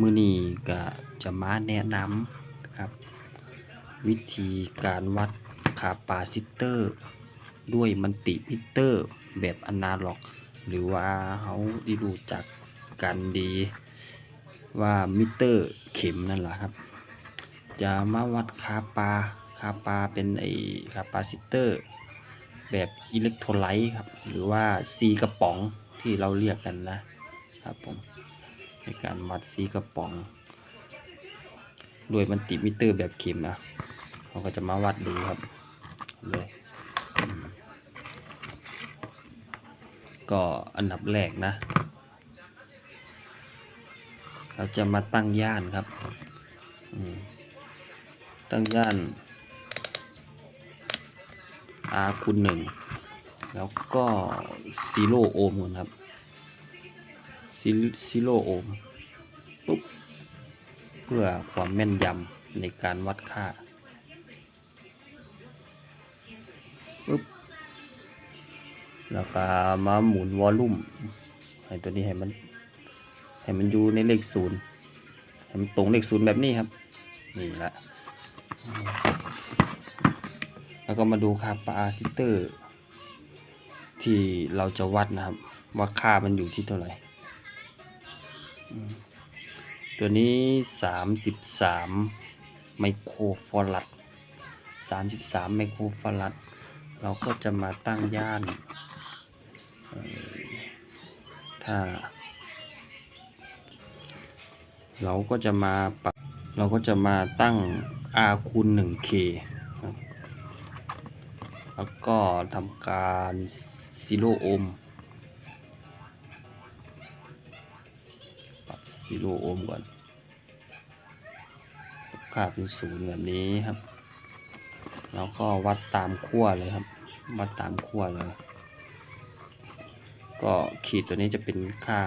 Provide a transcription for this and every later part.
มือนี้ก็จะมาแนะนำครับ วิธีการวัดคาปาซิเตอร์ ด้วยมันติมิเตอร์ แบบอนาล็อก หรือว่าเขาได้รู้จักกันดีว่ามิเตอร์เข็มนั่นแหละครับ จะมาวัดคาปาคาปาเป็นไอคาปาซิเตอร์ แบบอิเล็กโทรไลต์ครับ หรือว่าซีกระป๋องที่เราเรียกกันนะครับผม ในการวัดซีกระป๋องโดยมันติมิเตอร์แบบเข็มนะเราก็จะมาวัดดูครับเลยก็อันดับแรกนะ เราจะมาตั้งย่านครับ ตั้งย่าน R คูณหนึ่งแล้วก็ซีโร่โอห์มครับ ซีโร่โอห์มปุ๊บเพื่อความแม่นยำในการวัดค่าปุ๊บแล้วก็มาหมุนวอลลุ่มให้ตัวนี้ให้มันให้มันอยู่ในเลขศูนย์ให้มันตรงเลขศูนย์แบบนี้ครับ นี่ละ แล้วก็มาดูค่าปาซิเตอร์ ที่เราจะวัดนะครับ ว่าค่ามันอยู่ที่เท่าไหร่ ตัวนี้สามสิบสามไมโครฟอรัดสามสิบสามไมโครฟอรัดเราก็จะมาตั้งย่าน ถ้า เราก็จะมาปรับเราก็จะมาตั้ง R คูณ 1K แล้วก็ทำการซีโร่โอห์ม ปรับซีโร่โอห์มก่อนค่าเป็นศูนย์แบบนี้ครับ แล้วก็วัดตามขั้วเลยครับ วัดตามขั้วเลย ก็ขีดตัวนี้จะเป็นค่า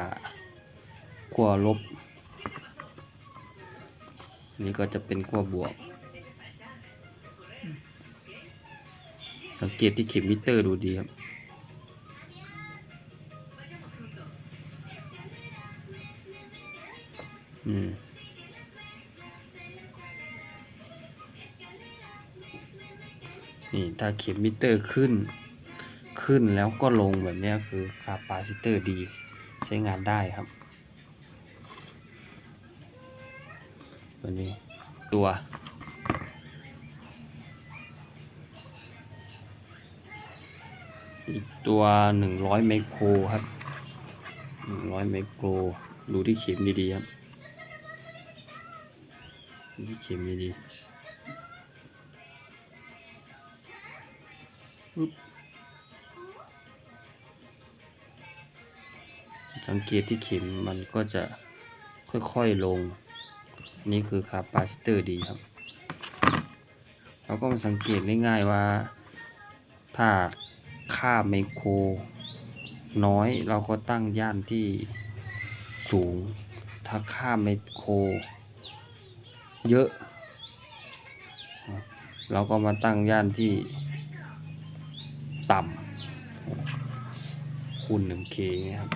ขั้วลบ นี่ก็จะเป็นขั้วบวก สังเกตที่เข็มมิเตอร์ดูดีครับ อืมนี่ถ้าเข็มมิเตอร์ขึ้น ขึ้นแล้วก็ลงแบบนี้คือคาปาซิเตอร์ดีใช้งานได้ครับตัวนี้ตัว อีกตัวหนึ่งร้อยไมโครครับหนึ่งร้อยไมโคร ดูที่เข็มดีๆครับ ดูที่เข็มดีๆปึ๊บสังเกตที่เข็มมันก็จะค่อยๆลง นี่คือคาปาซิเตอร์ดีครับ เราก็มาสังเกตง่ายๆว่า ถ้าค่าไมโคร น้อยเราก็ตั้งย่านที่สูง ถ้าค่าไมโคร เยอะ เราก็มาตั้งย่านที่ต่ำคูณ 1K นะครับ